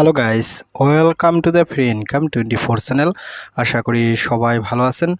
Hello guys welcome to the free income twenty four channel আশা করি সবাই ভালো আছেন।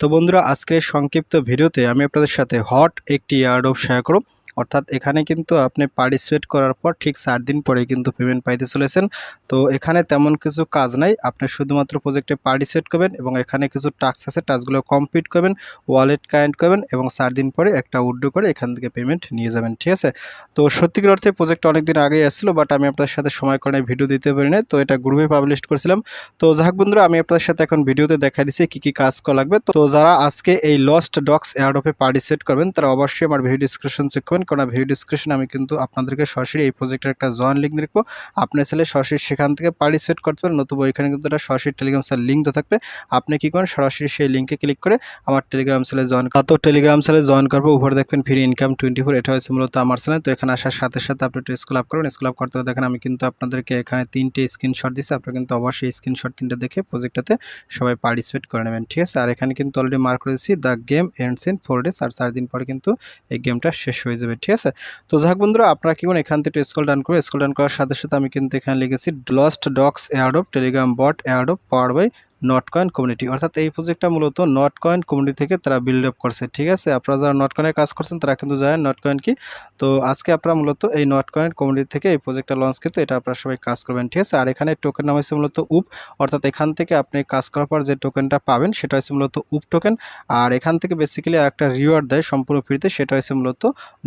তো বন্ধুরা, আজকের সংক্ষিপ্ত ভিডিওতে আমি আপনাদের সাথে হট একটি এয়ারডোপ শেয়ার করব। অর্থাৎ এখানে কিন্তু আপনি পার্টিসিপেট করার পর ঠিক চার দিন পরে কিন্তু পেমেন্ট পাইতে চলেছেন। তো এখানে তেমন কিছু কাজ নাই। আপনি শুধুমাত্র প্রজেক্টে পার্টিসিপেট করবেন এবং এখানে কিছু টাস্ক আছে টাস্কগুলো কমপ্লিট করবেন ওয়ালেট কানেক্ট করবেন এবং চার দিন পরে একটা উড্ডো করে এখান থেকে পেমেন্ট নিয়ে যাবেন, ঠিক আছে? তো সত্যিকার অর্থে প্রজেক্টটা অনেক দিন আগেই আসছিল বাট আমি আপনাদের সাথে সময় করে ভিডিও দিতে পারি না তো এটা গ্রুপে পাবলিশ করেছিলাম। তো যাক বন্ধুরা, আমি আপনাদের সাথে এখন ভিডিওতে দেখা দিচ্ছি কী কী কাজ করা লাগবে। তো যারা আজকে এই লস্ট ডক্স এয়ারডপে পার্টিসিপেট করবেন, তারা অবশ্যই আমার ভিডিও ডিসক্রিপশন চেক করবেন। কারণ ভিডিও ডিসক্রিপশন আমি কিন্তু আপনাদেরকে সরাসরি এই প্রজেক্টের একটা জয়েন লিঙ্ক দেখব আপনি ছেলে সরাসরি সেখান থেকে পার্টিসিপেট করতে পারেন, নতুবা ওইখানে কিন্তু একটা সরাসরি টেলিগ্রাম সেল লিঙ্ক দেওয়া থাকবে। আপনি কী করেন, সরাসরি সেই লিঙ্কে ক্লিক করে আমার টেলিগ্রাম সেলে জয়েন তো টেলিগ্রাম সেলে জয়েন করব উপরে দেখবেন ফ্রি ইনকাম টোয়েন্টি ফোর এটা হয়েছে মূলত আমার চ্যানেল তো এখানে আসার সাথে সাথে আপনি একটু স্কুল আপ করবেন। স্কুল আপ করতে দেখেন আমি কিন্তু আপনাদেরকে এখানে তিনটে স্ক্রিনশট দিচ্ছি আপনারা কিন্তু অবশ্যই স্ক্রিনশট তিনটে দেখে প্রজেক্টটাতে সবাই পার্টিসিপেট করে নেবেন, ঠিক আছে? আর এখানে কিন্তু অলরেডি মার্ক করেছি the game ends in four days আর চার দিন পরে কিন্তু এই গেমটা শেষ হয়ে যাবে ঠিক আছে? তো যাক বন্ধুরা, আপনারা কি করেন এখান থেকে স্কল ডান করে স্কল ডান করার সাথে সাথে আমি কিন্তু এখানে লিখেছি lost dogs airdrop Telegram bot airdrop power by not coin community. অর্থাৎ এই প্রজেক্টটা মূলত নট কয়েন কমিউনিটি থেকে তারা বিল্ড আপ করছে, ঠিক আছে? আপনারা যারা নট কয়েনের কাজ করছেন, তারা কিন্তু জানেন নট কয়েন কি? তো আজকে আপনারা মূলত এই নট কয়েন কমিউনিটি থেকে এই প্রজেক্টটা লঞ্চ কিন্তু এটা আপনারা সবাই কাজ করবেন, ঠিক আছে? আর এখানে টোকেন নাম হচ্ছে মূলত উপ। অর্থাৎ এখান থেকে আপনি কাজ করার পর যে টোকেনটা পাবেন, সেটা হচ্ছে মূলত উপ টোকেন আর এখান থেকে বেসিক্যালি একটা রিওয়ার্ড দেয় সম্পূর্ণ ফ্রিতে সেটা হচ্ছে মূলত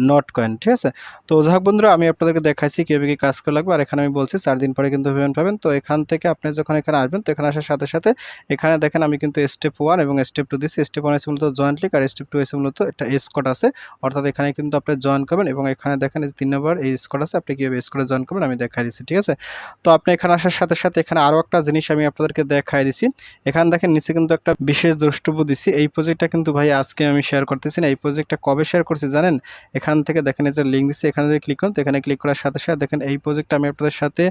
নট কয়েন ঠিক আছে? তো যাক বন্ধুরা, আমি আপনাদেরকে দেখাইছি কীভাবে কী কাজ করা লাগবে। আর এখানে আমি বলছি, চার দিন পরে কিন্তু পেমেন্ট পাবেন। তো এখান থেকে আপনি যখন এখানে আসবেন, তো এখানে আসার সাথে সাথে এখানে দেখেন আমি কিন্তু স্টেপ ওয়ান এবং স্টেপ টু দিচ্ছি স্টেপ ওয়ান এসে মূলত জয়েন্ট লিক আর স্টেপ টু এসে মূলত একটা স্কট আছে। অর্থাৎ এখানে কিন্তু আপনি জয়েন করবেন এবং এখানে দেখেন তিন নম্বর এই স্কট আছে, আপনি কীভাবে স্কটে জয়েন করবেন আমি দেখাই দিচ্ছি ঠিক আছে? তো আপনি এখানে আসার সাথে সাথে এখানে আরও একটা জিনিস আমি আপনাদেরকে দেখাই দিছি। এখানে দেখেন নিচে কিন্তু একটা বিশেষ দ্রষ্টব্য দিছি। এই প্রজেক্টটা কিন্তু ভাই আজকে আমি শেয়ার করতেছি না। এই প্রজেক্টটা কবে শেয়ার করছি জানেন? এখান থেকে দেখেন এই যে লিঙ্ক দিচ্ছি এখানে যদি ক্লিক করুন তো এখানে ক্লিক করার সাথে সাথে দেখেন এই প্রজেক্টটা আমি আপনাদের সাথে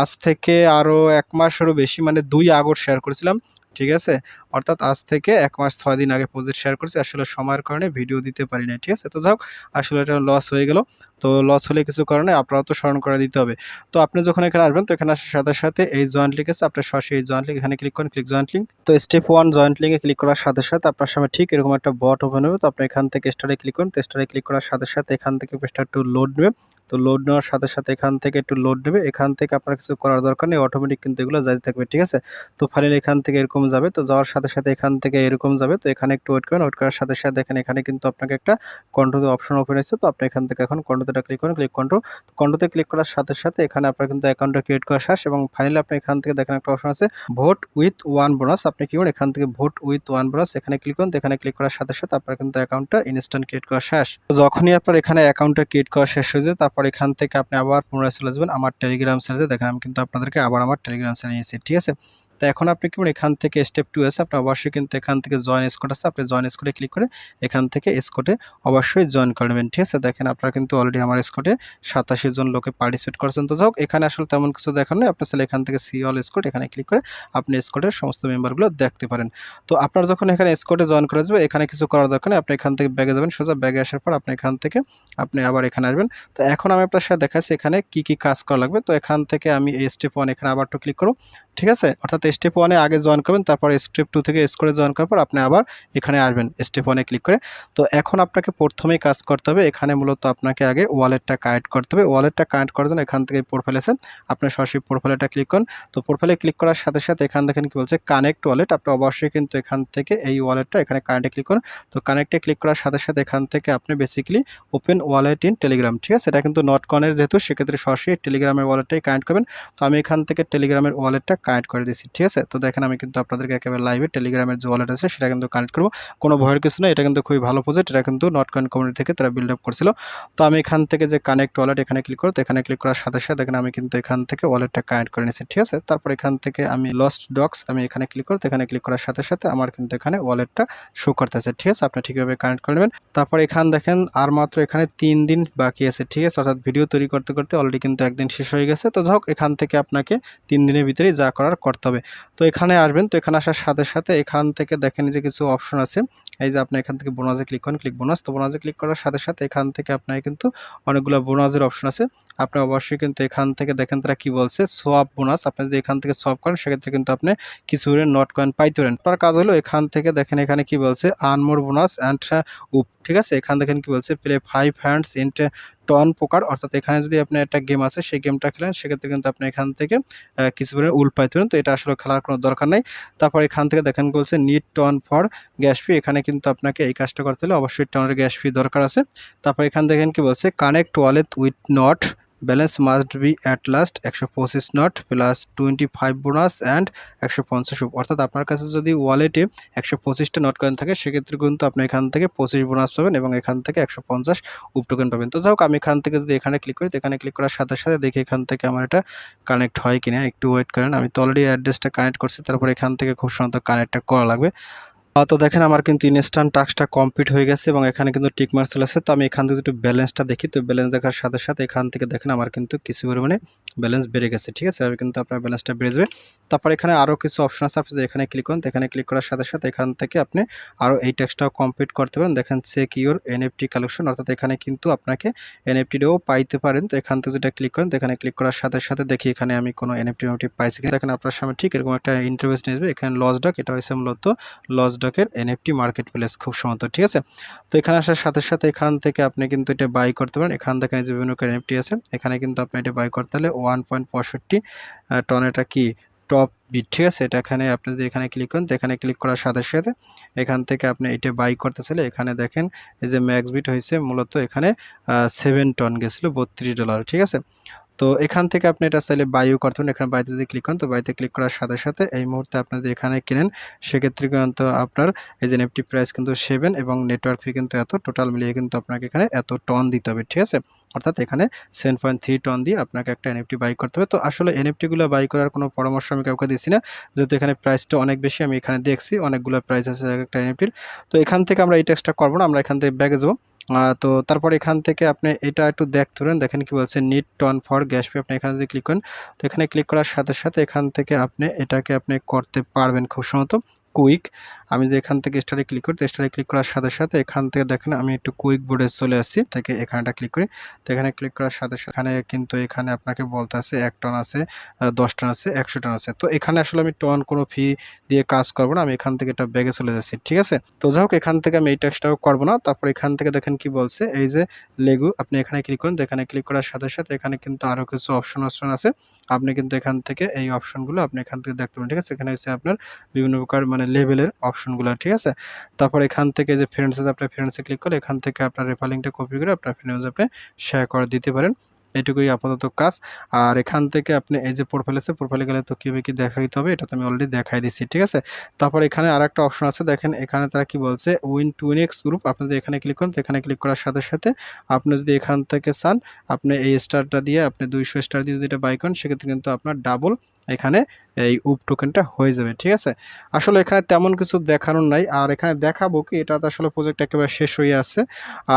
আজ থেকে আরও এক মাসেরও বেশি মানে দুই আগস্ট শেয়ার করেছিলাম। ঠিক আছে? অর্থাৎ আজ থেকে এক মাস ছয় দিন আগে প্রজেক্ট শেয়ার করছি, আসলে সময়ের কারণে ভিডিও দিতে পারি না ঠিক আছে? তো যাক আসলে এটা লস হয়ে গেল। তো লস হলে কিছু কারণে আপনারাও তো স্মরণ করে দিতে হবে। তো আপনি যখন এখানে আসবেন, তো এখানে আসার সাথে সাথে এই জয়েন্ট লিঙ্ক আছে, আপনার সরাসরি এই জয়েন্ট লিঙ্ক এখানে ক্লিক করেন ক্লিক জয়েন্ট লিঙ্ক তো স্টেপ ওয়ান জয়েন্ট লিঙ্কে ক্লিক করার সাথে সাথে আপনার সামনে ঠিক এরকম একটা বট ওপেন হবে, তো আপনি এখান থেকে স্টারে ক্লিক করুন, তো স্টারে ক্লিক করার সাথে সাথে এখান থেকে পেজটা একটু লোড নেবে। তো লোড নেওয়ার সাথে সাথে এখান থেকে একটু লোড নেবে। এখান থেকে আপনার কিছু করার দরকার নেই অটোমেটিক কিন্তু এগুলো যাইতে থাকবে, ঠিক আছে? তো ফাইনালি এখান থেকে এরকম যাবে, তো যাওয়ার সাথে সাথে এখান থেকে এরকম যাবে, তো এখানে একটু ওয়েট করেন ওয়েট করার সাথে সাথে দেখেন এখানে কিন্তু আপনাকে একটা কন্ট্রোল অপশন ওপেন হয়েছে, তো আপনি এখান থেকে এখন কন্ট্রোতে ক্লিক করেন ক্লিক কন্ট্রোল তো কন্ট্রোতে ক্লিক করার সাথে সাথে এখানে আপনার কিন্তু অ্যাকাউন্টটা ক্রিয়েট করা শেষ এবং ফাইনালি আপনি এখান থেকে দেখেন একটা অপশন আছে ভোট উইথ ওয়ান বোনাস আপনি কি করেন এখান থেকে ভোট উইথ ওয়ান বোনাস এখানে ক্লিক করুন এখানে ক্লিক করার সাথে সাথে আপনার কিন্তু অ্যাকাউন্টটা ইনস্ট্যান্ট ক্রিয়েট করা শেষ। যখনই আপনার এখানে অ্যাকাউন্টটা ক্রিয়েট করা শেষ হয়ে যায় তারপর এখান থেকে আপনি আবার পুনরায় চলে যাবেন আমার টেলিগ্রাম চ্যানেলে দেখেন আমি কিন্তু আপনাদেরকে আবার আমার টেলিগ্রাম চ্যানেলে নিয়েছি ঠিক আছে? তো এখন আপনি কি এখান থেকে স্টেপ টু আছে আপনি অবশ্যই কিন্তু এখান থেকে জয়েন স্কোট আছে, আপনি জয়েন স্কোটে ক্লিক করে এখান থেকে স্কোটে অবশ্যই জয়েন করে নেবেন, ঠিক আছে? দেখেন আপনারা কিন্তু অলরেডি আমার স্কোটে সাতাশি জন লোকে পার্টিসিপেট করেছেন। তো যাক এখানে আসলে তেমন কিছু দেখার নেই আপনার এখান থেকে সি অল স্কোট এখানে ক্লিক করে আপনি স্কোটের সমস্ত মেম্বারগুলো দেখতে পারেন। তো আপনার যখন এখানে স্কোটে জয়েন করে যাবে, এখানে কিছু করার দরকার নেই, আপনি এখান থেকে ব্যাগে যাবেন, সোজা ব্যাগে আসার পর আপনি এখান থেকে আপনি আবার এখানে আসবেন। তো এখন আমি আপনার সাথে দেখাচ্ছি এখানে কি কি কাজ করা লাগবে, তো এখান থেকে আমি স্টেপ ওয়ান এখানে আবার একটু ক্লিক করব, ঠিক আছে? অর্থাৎ স্টেপ ওয়ানে আগে জয়েন করবেন, তারপর স্টেপ টু থেকে স্কোরে জয়েন করার পর আপনি আবার এখানে আসবেন স্টেপ ওয়ানে ক্লিক করে। তো এখন আপনাকে প্রথমেই কাজ করতে হবে, এখানে মূলত আপনাকে আগে ওয়ালেটটা কানেক্ট করতে হবে। ওয়ালেটটা কানেক্ট করার জন্য এখান থেকে প্রোফাইল আছে আপনার সরাসরি প্রোফাইলটা ক্লিক করুন। তো প্রোফাইলে ক্লিক করার সাথে সাথে এখান দেখেন কি বলছে কানেক্ট ওয়ালেট আপনি অবশ্যই কিন্তু এখান থেকে এই ওয়ালেটটা এখানে কানেক্টে ক্লিক করুন। তো কানেক্টে ক্লিক করার সাথে সাথে এখান থেকে আপনি basically open wallet in Telegram ঠিক আছে? এটা কিন্তু নট কনের যেহেতু, সেক্ষেত্রে সরাসরি টেলিগ্রামের ওয়ালেটটাই কানেক্ট করবেন। তো আমি এখান থেকে টেলিগ্রামের ওয়ালেটটা কানেক্ট করে দিচ্ছি ঠিক আছে? তো দেখেন আমি কিন্তু আপনাদেরকে একেবারে লাইভে টেলিগ্রামের যে ওয়ালেট আছে, সেটা কিন্তু কানেক্ট করব। কোনো ভয়ের কিছু নেই, এটা কিন্তু খুবই ভালো প্রজেক্ট এটা কিন্তু নট কয়েন কমিউনিটি থেকে তারা বিল্ড আপ করছিল। তো আমি এখান থেকে যে কানেক্ট ওয়ালেট এখানে ক্লিক করো তো এখানে ক্লিক করার সাথে সাথে দেখেন আমি কিন্তু এখান থেকে ওয়ালেটটা কানেক্ট করে নিয়েছি, ঠিক আছে? তারপর এখান থেকে আমি লস্ট ডক্স আমি এখানে ক্লিক করো তো এখানে ক্লিক করার সাথে সাথে আমার কিন্তু এখানে ওয়ালেটটা শো করতেছে, ঠিক আছে? আপনি ঠিকভাবে কানেক্ট করে নেবেন। তারপর এখান দেখেন আর মাত্র এখানে তিন দিন বাকি আছে, ঠিক আছে? অর্থাৎ ভিডিও তৈরি করতে করতে অলরেডি কিন্তু একদিন শেষ হয়ে গেছে। তো যাই হোক, এখান থেকে আপনাকে তিন দিনের ভিতরেই যা করার করতে হবে। তো এখানে আসবেন, তো এখানে আসার সাথে সাথে এখান থেকে দেখেন যে কিছু অপশন আছে। এই যে আপনি এখান থেকে বোনাসে ক্লিক করেন ক্লিক বোনাস তো বোনাসে ক্লিক করার সাথে সাথে এখান থেকে আপনার কিন্তু অনেকগুলো বোনাসের অপশন আছে। আপনি অবশ্যই কিন্তু এখান থেকে দেখেন তারা কি বলছে সোয়াপ বোনাস আপনি যদি এখান থেকে সোয়াপ করেন, সেক্ষেত্রে কিন্তু আপনি কিছু নট কয়েন পাইতে পারেন। তার কাজ হলো এখান থেকে দেখেন এখানে কি বলছে আনমোর বোনাস অ্যান্ড উপ ঠিক আছে? এখান দেখেন কি বলছে play five hands in TON poker অর্থাৎ এখানে যদি আপনি একটা গেম আছে, সেই গেমটা খেলেন, সেক্ষেত্রে কিন্তু আপনি এখান থেকে কিছু পরিমাণে উল পারেন তো এটা আসলে খেলার কোনো দরকার নেই। তারপর এখান থেকে দেখেন বলছে need TON for gas fee এখানে কিন্তু আপনাকে এই কাজটা করতে হলে অবশ্যই টনের গ্যাস ফি দরকার আছে। তারপর এখান দেখেন কি বলছে connect wallet with not balance must be at least একশো পঁচিশ not plus twenty five bonus and একশো পঞ্চাশ অর্থাৎ আপনার কাছে যদি ওয়ালেটে একশো পঁচিশটা নট কয়েন থাকে, সেক্ষেত্রে কিন্তু আপনি এখান থেকে পঁচিশ বোনাস পাবেন এবং এখান থেকে একশো পঞ্চাশ উপ টোকেন পাবেন। তো যাই হোক আমি এখান থেকে যদি এখানে ক্লিক করি এখানে ক্লিক করার সাথে সাথে দেখি এখান থেকে আমার এটা কানেক্ট হয় কিনা। একটু ওয়েট করেন, আমি তো অলরেডি অ্যাড্রেসটা কানেক্ট করছি, তারপর এখান থেকে খুব সম্ভবত কানেক্টটা করা লাগবে। তো দেখেন আমার কিন্তু ইনস্ট্যান্ট টাস্কটা কমপ্লিট হয়ে গেছে এবং এখানে কিন্তু টিক মার্ক চলে আসছে। তো আমি এখান থেকে একটু ব্যালেন্সটা দেখি। তো ব্যালেন্স দেখার সাথে সাথে এখান থেকে দেখেন আমার কিন্তু কিছু পরিমাণে ব্যালেন্স বেড়ে গেছে, ঠিক আছে? কিন্তু আপনার ব্যালেন্সটা বেড়ে যাবে। তারপর এখানে আরও কিছু অপশন আছে। আপনি এখানে ক্লিক করুন এখানে ক্লিক করার সাথে সাথে এখান থেকে আপনি আরও এই ট্যাক্সটাও কমপ্লিট করতে পারেন। দেখেন চেক ইউর এনএফটি কালেকশন অর্থাৎ এখানে কিন্তু আপনাকে এনএফটিটাও পাইতে পারেন। তো এখান থেকে যেটা ক্লিক করেন এখানে ক্লিক করার সাথে সাথে দেখি এখানে আমি কোনো এনএফটি পাইছি কিনা। দেখেন আপনার সামনে ঠিক এরকম একটা ইন্টারভেস নিয়ে এখানে লস ডাক এটা হচ্ছে মূলত লস ডকের এনএফটি মার্কেট প্লেস খুব সম্ভবত, ঠিক আছে? তো এখানে আসার সাথে সাথে এখান থেকে আপনি কিন্তু এটা বাই করতে পারেন। এখান থেকে যে বিভিন্ন এনএফটি আছে, এখানে কিন্তু আপনি এটা বাই করতে হলে ওয়ান পয়েন্ট পঁয়ষট্টি টন এটা কি? টপ বিট ঠিক আছে? এটা এখানে আপনি যদি এখানে ক্লিক করেন, তো এখানে ক্লিক করার সাথে সাথে এখান থেকে আপনি এটা বাই করতে চাইলে এখানে দেখেন, এই যে ম্যাক্স বিট হয়েছে, মূলত এখানে সেভেন টন গেছিল, বত্রিশ ডলার ঠিক আছে? তো এখান থেকে আপনি এটা চাইলে বাইও করতে পারেন। এখানে বাইতে যদি ক্লিক করেন, তো বাইতে ক্লিক করার সাথে সাথে এই মুহূর্তে আপনি যদি এখানে কেনেন, সেক্ষেত্রে কিন্তু আপনার এই যে নেফটি প্রাইস কিন্তু সেভেন এবং নেটওয়ার্ক ফি কিন্তু এত টোটাল মিলিয়ে কিন্তু আপনাকে এখানে এত টন দিতে হবে, ঠিক আছে? অর্থাৎ এখানে সেভেন পয়েন্ট থ্রি টন দিয়ে আপনাকে একটা এনএফটি বাই করতে হবে। তো আসলে এনএফটিগুলো বাই করার কোনো পরামর্শ আমি কাউকে দিচ্ছি না। যেহেতু এখানে প্রাইসটা অনেক বেশি, আমি এখানে দেখছি, অনেকগুলো প্রাইস আছে এক একটা এনএফটির তো এখান থেকে আমরা এই টেক্সটটা করব না, আমরা এখান থেকে ব্যাগে যাব। তো তারপর এখান থেকে আপনি এটা একটু দেখ পারেন দেখেন কি বলছে need TON for gas pay আপনি এখানে যদি ক্লিক করেন, তো এখানে ক্লিক করার সাথে সাথে এখান থেকে আপনি এটাকে আপনি করতে পারবেন খুব সম্ভবত কুইক আমি যদি এখান থেকে স্টারে ক্লিক করি, তো স্টারে ক্লিক করার সাথে সাথে এখান থেকে দেখেন আমি একটু কুইক বোর্ডে চলে আসি থেকে এখানটা ক্লিক করি। তো এখানে ক্লিক করার সাথে সাথে এখানে কিন্তু এখানে আপনাকে বলতে আছে এক টন আছে দশ টন আছে, একশো টন আছে। তো এখানে আসলে আমি টন কোনো ফি দিয়ে কাজ করব না, আমি এখান থেকে এটা ব্যাগে চলে যাচ্ছি, ঠিক আছে? তো যাই হোক, এখান থেকে আমি এই ট্যাক্সটাও করব না। তারপর এখান থেকে দেখেন কি বলছে, এই যে লেগু আপনি এখানে ক্লিক করুন এখানে ক্লিক করার সাথে সাথে এখানে কিন্তু আরও কিছু অপশন অপশন আছে। আপনি কিন্তু এখান থেকে এই অপশনগুলো আপনি এখান থেকে দেখতে পারেন, ঠিক আছে? এখানে হচ্ছে আপনার বিভিন্ন প্রকার মানে লেভেলের অপশনগুলো ঠিক আছে? তারপর এখান থেকে যে ফ্রেন্ডসে আপনার ফ্রেন্ডসে ক্লিক করে এখান থেকে আপনার রেফার কপি করে আপনার ফ্রেন্ডস আপনি শেয়ার করে দিতে পারেন। এটুকুই আপাতত কাজ। আর এখান থেকে আপনি এই যে প্রোফাইল আছে প্রোফাইলে গেলে তো কীভাবে কি দেখাইতে হবে, এটা তো আমি অলরেডি দেখাই দিচ্ছি ঠিক আছে? তারপর এখানে আর একটা অপশন আছে, দেখেন এখানে তারা কি বলছে উইন টুইনেক্স গ্রুপ আপনি যদি এখানে ক্লিক করেন, তো এখানে ক্লিক করার সাথে সাথে আপনি যদি এখান থেকে চান, আপনি এই স্টারটা দিয়ে আপনি দুইশো স্টার দিয়ে যদি এটা বাই করেন, সেক্ষেত্রে কিন্তু আপনার ডাবল এখানে এই উপ টোকেনটা হয়ে যাবে, ঠিক আছে? আসলে এখানে তেমন কিছু দেখানোর নাই, আর এখানে দেখাবো কি এটা আসলে প্রজেক্ট একেবারে শেষ হয়ে আছে।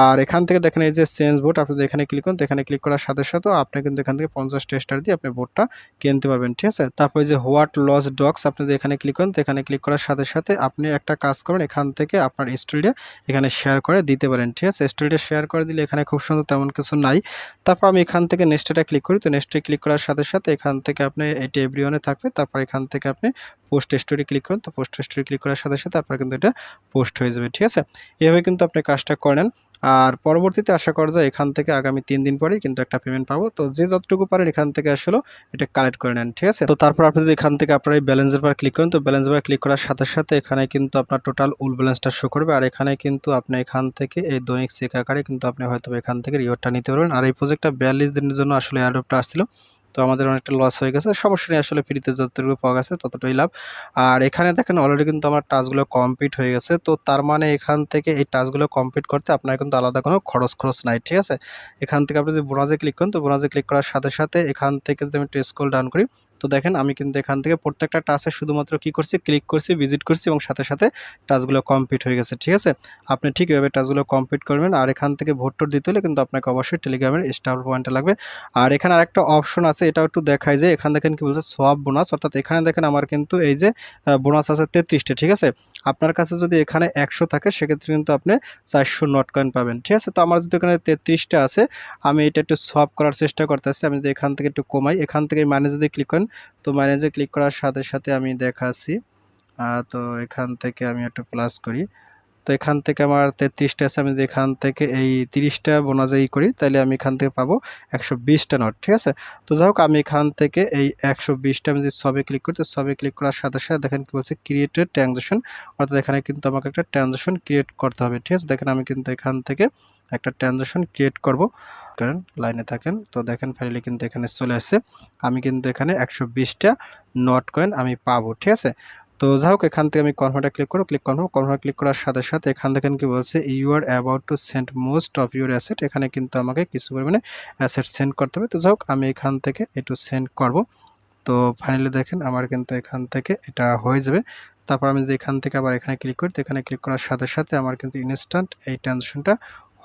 আর এখান থেকে দেখেন এই যে চেঞ্জ বোর্ড আপনি এখানে ক্লিক করেন এখানে ক্লিক করার সাথে সাথে আপনি কিন্তু এখান থেকে পঞ্চাশ স্টার দিয়ে আপনি বোর্ডটা কিনতে পারবেন, ঠিক আছে? তারপরে যে হোয়াট লস ডগস আপনি এখানে ক্লিক করেন এখানে ক্লিক করার সাথে সাথে আপনি একটা কাজ করবেন, এখান থেকে আপনার স্টোরিটা এখানে শেয়ার করে দিতে পারেন, ঠিক আছে? স্টোরিটা শেয়ার করে দিলে এখানে খুব সুন্দর তেমন কিছু নাই। তারপর আমি এখান থেকে নেক্সটটা ক্লিক করি, তো নেক্সটে ক্লিক করার সাথে সাথে এখান থেকে আপনি এটি এভরিওয়ানে থাকবে, তারপর এখান থেকে আপনি পোস্ট স্টোরি ক্লিক করেন। তো পোস্ট স্টোরি ক্লিক করার সাথে সাথে আপনার কিন্তু এটা পোস্ট হয়ে যাবে, ঠিক আছে? এভাবে কিন্তু আপনি কাজটা করেন। আর পরবর্তীতে আশা করা যায় এখান থেকে আগামী তিন দিন পরেই কিন্তু একটা পেমেন্ট পাবো। তো যে যতটুকু পারেন এখান থেকে আসলে এটা কালেক্ট করে নেন, ঠিক আছে? তো তারপর আপনি যদি এখান থেকে আপনার এই ব্যালেন্সের পর ক্লিক করেন, তো ব্যালেন্স পর ক্লিক করার সাথে সাথে এখানে কিন্তু আপনার টোটাল উল ব্যালেন্সটা শো করবে। আর এখানে কিন্তু আপনি এখান থেকে এই দৈনিক চেক আকারে কিন্তু আপনি হয়তো এখান থেকে রিওয়ার্ডটা নিতে পারবেন। আর এই প্রজেক্টটা বিয়াল্লিশ দিনের জন্য আসলে অ্যাডপ্টটা আসছিল। তো আমাদের অনেকটা লস হয়ে গেছে। সমস্যা নেই, আসলে ফ্রিতে যতটুকু পাওয়া গেছে ততটাই লাভ। আর এখানে দেখেন অলরেডি কিন্তু আমার টাচগুলো কমপ্লিট হয়ে গেছে। তো তার মানে এখান থেকে এই টাচগুলো কমপ্লিট করতে আপনার কিন্তু আলাদা কোনো খরচ খরচ নাই, ঠিক আছে? এখান থেকে আপনি যদি বোনাজে ক্লিক করেন, তো বোনাজে ক্লিক করার সাথে সাথে এখান থেকে যদি আমি টেস্ট কল ডাউন করি তো দেখেন, আমি কিন্তু এখান থেকে প্রত্যেকটা টাচে শুধুমাত্র কি করছি? ক্লিক করছি ভিজিট করছি এবং সাথে সাথে টাচগুলো কমপ্লিট হয়ে গেছে, ঠিক আছে? আপনি ঠিক এভাবে টাচগুলো কমপ্লিট করবেন আর এখান থেকে ভোটটো দিতে হলে কিন্তু আপনাকে অবশ্যই টেলিগ্রামের স্টার পয়েন্টটা লাগবে। আর এখানে আরেকটা অপশন আছে, এটাও একটু দেখায় যে এখানে দেখেন কি বলছে? সোয়াব বোনাস অর্থাৎ এখানে দেখেন আমার কিন্তু এই যে বোনাস আছে তেত্রিশটা, ঠিক আছে? আপনার কাছে যদি এখানে একশো থাকে, সেক্ষেত্রে কিন্তু আপনি চারশো নট কয়েন পাবেন, ঠিক আছে? তো আমার যদি এখানে তেত্রিশটা আছে, আমি এটা একটু সোয়াপ করার চেষ্টা করতেছি, আমি যদি এখান থেকে একটু কমাই, এখান থেকে মানে যদি ক্লিক করেন তো ম্যানেজে ক্লিক করার সাথে সাথে আমি দেখাচ্ছি। তো এখান থেকে আমি একটু প্লাস করি। তো এখান থেকে আমার তেত্রিশটা আছে, আমি যদি এখান থেকে এই তিরিশটা বোনাজে ই করি, তাহলে আমি এখান থেকে পাবো একশো বিশটা নোট, ঠিক আছে? তো যাই হোক, আমি এখান থেকে এই একশো বিশটা আমি যদি সবে ক্লিক করি, তো সবে ক্লিক করার সাথে সাথে দেখেন কি বলছে ক্রিয়েটেড ট্রানজেকশন অর্থাৎ এখানে কিন্তু আমাকে একটা ট্রানজেকশন ক্রিয়েট করতে হবে, ঠিক আছে? দেখেন আমি কিন্তু এখান থেকে একটা ট্রানজেকশন ক্রিয়েট করব করেন লাইনে থাকেন, তো দেখেন ফাইনালি কিন্তু এখানে চলে আসছে, আমি কিন্তু এখানে একশো বিশটা নট কয়েন আমি পাবো, ঠিক আছে? তো যাই হোক এখান থেকে আমি কনফার্মটা ক্লিক করো ক্লিক কনফার্ম কনফার্ম ক্লিক করার সাথে সাথে এখান থেকে কি বলছে you are about to send most of your asset এখানে কিন্তু আমাকে কিছু পরিমাণে অ্যাসেট সেন্ড করতে হবে। তো যাই হোক আমি এখান থেকে একটু সেন্ড করব। তো ফাইনালি দেখেন, আমার কিন্তু এখান থেকে এটা হয়ে যাবে। তারপর আমি যদি এখান থেকে আবার এখানে ক্লিক করি, তো এখানে ক্লিক করার সাথে সাথে আমার কিন্তু ইনস্ট্যান্ট এই ট্রানজেকশনটা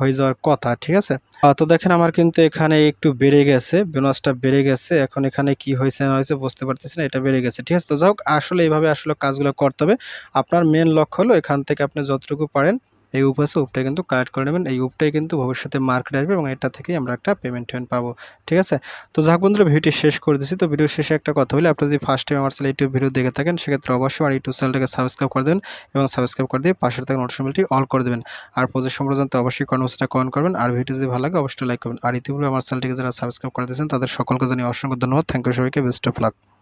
হয়ে যাওয়ার কথা, ঠিক আছে? তো দেখেন আমার কিন্তু এখানে একটু বেড়ে গেছে বোনাসটা বেড়ে গেছে, এখন এখানে কি হয়েছে না হয়েছে বুঝতে পারতেছি না, এটা বেড়ে গেছে, ঠিক আছে? তো যাই হোক, আসলে এইভাবে আসলে কাজগুলো করতে হবে। আপনার মেন লক্ষ্য হলো এখান থেকে আপনি যতটুকু পারেন এই উপ আছে উপটা কিন্তু কালেক্ট করে নেবেন। এই উপটাই কিন্তু ভবিষ্যতে মার্কেট আসবে এবং এটা থেকেই আমরা একটা পেমেন্ট টেমেন্ট পাবো। ঠিক আছে? তো যাক বন্ধুরা, ভিডিওটি শেষ করে দিচ্ছি তো ভিডিও শেষে একটা কথা বলি। আপনি যদি ফার্স্ট টাইম আমার চ্যানেল ইউটিউব ভিডিও দেখে থাকেন, সেক্ষেত্রে অবশ্যই আমার ইউটিউব চ্যানেলটাকে সাবস্ক্রাইব করে দেবেন এবং সাবস্ক্রাইব করে দিয়ে পাশের থাকা নোটিফিকেশনটি অল করে দেবেন। আর প্রজেক্ট সম্পর্কে জানতে অবশ্যই কনভার্সটা কমেন্ট করবেন। আর ভিডিও যদি ভালো লাগে, অবশ্যই লাইক করবেন। আর ইতিপূর্বে আমার চ্যানেলটিকে যারা সাবস্ক্রাইব করে দিয়েছেন তাদের সকলকে জানিয়ে অসংখ্য ধন্যবাদ। থ্যাংক ইউ সবাইকে। Best of luck